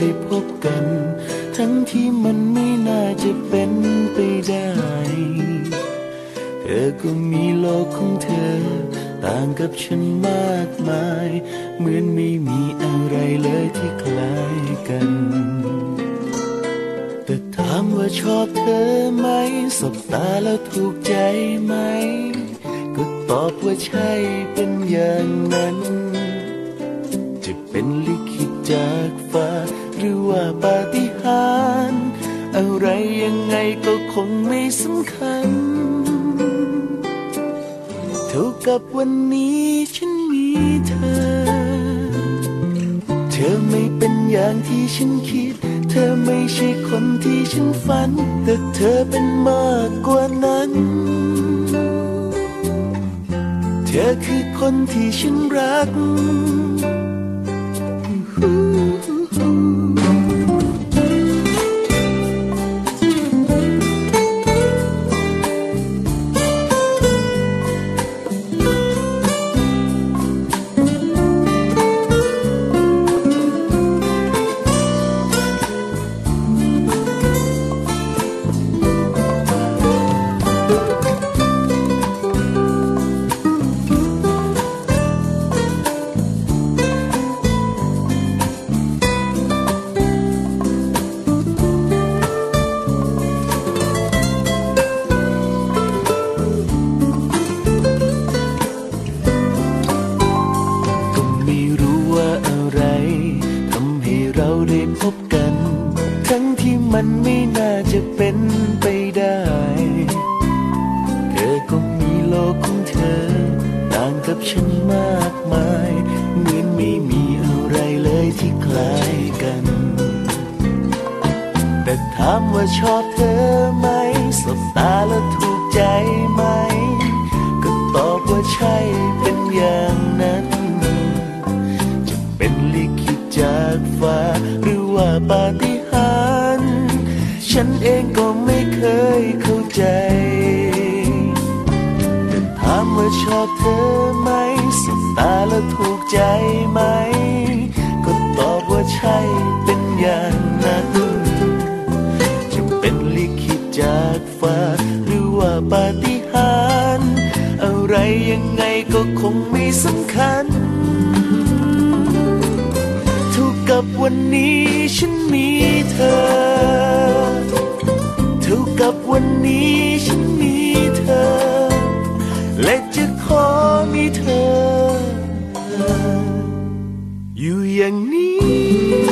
ได้พบกัน ทั้งที่มันไม่น่าจะเป็นไปได้ เธอก็มีโลกของเธอ ต่างกับฉันมากมาย เหมือนไม่มีอะไรเลยที่คล้ายกัน แต่ถามว่าชอบเธอไหม สบตาแล้วถูกใจไหม ก็ตอบว่าใช่เป็นอย่างนั้น จะเป็นลิขิตจากฟ้า หรือว่าปาฏิหาริย์อะไรยังไงก็คงไม่สำคัญ เท่ากับวันนี้ฉันมีเธอ เธอไม่เป็นอย่างที่ฉันคิด เธอไม่ใช่คนที่ฉันฝัน แต่เธอเป็นมากกว่านั้น เธอคือคนที่ฉันรัก กับฉันมากมาย เหมือนไม่มีอะไรเลยที่คล้ายกัน แต่ถามว่าชอบเธอไหม สบตาแล้วถูกใจไหม ก็ตอบว่าใช่เป็นอย่างนั้น จะเป็นลิขิตจากฟ้า หรือว่าปาฏิหาริย์ฉันเองก็ไม่เคยเข้าใจ ชอบเธอไหมสบตาแล้วถูกใจไหม ก็ตอบว่าใช่เป็นอย่างนั้นจะเป็นลิขิตจากฟ้า หรือว่าปาฏิหาริย์อะไรยังไงก็คงไม่สำคัญเท่ากับวันนี้ฉันมีเธอเท่ากับวันนี้ฉันมี ขอมีเธอ อยู่อย่างนี้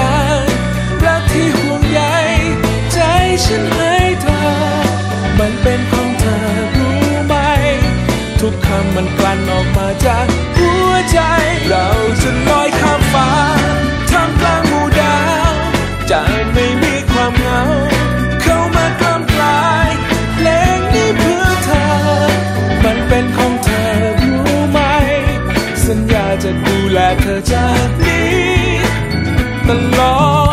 ฉันให้เธอ มันเป็นของเธอรู้ไหม ทุกคำมันกลั่นออกมาจากหัวใจ เราจะลอยข้ามฟ้าท่ามกลางหมู่ดาวจะไม่มีความเหงา เข้ามากล้ำกลายเพลงนี้เพื่อเธอ มันเป็นของเธอรู้ไหม สัญญาจะดูแลเธอจากนี้ตลอด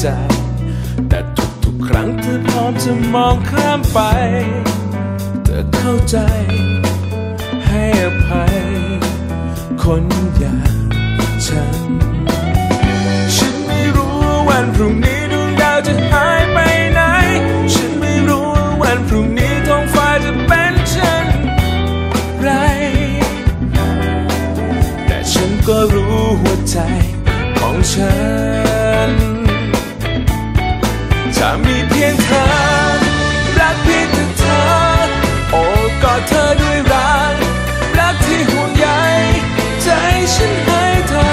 ใจ แต่ทุกๆครั้งเธอพร้อมจะมองข้ามไป เธอเข้าใจ ให้อภัย คนอย่างฉัน ฉันไม่รู้ว่าวันพรุ่งนี้ จะมีเพียงเธอ รักเพียงแต่เธอ โอ้กอดเธอด้วยรัก รักที่ห่วงใยใจฉันให้เธอ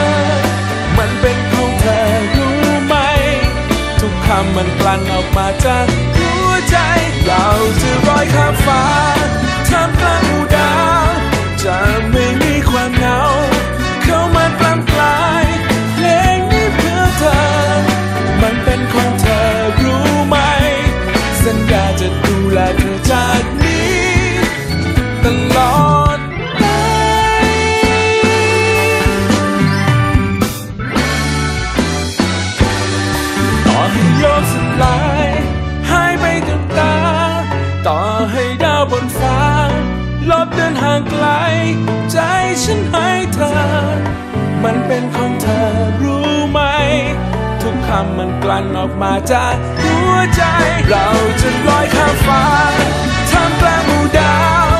มันเป็นของเธอรู้ไหม ทุกคำมันกลั่นออกมาจาก บนฟ้าลบเดินห่างไกล ใจฉันให้เธอ มันเป็นของเธอรู้ไหม ทุกคำมันกลั่นออกมาจากหัวใจ เราจะลอยข้ามฟ้าท่ามกลางหมู่ดาว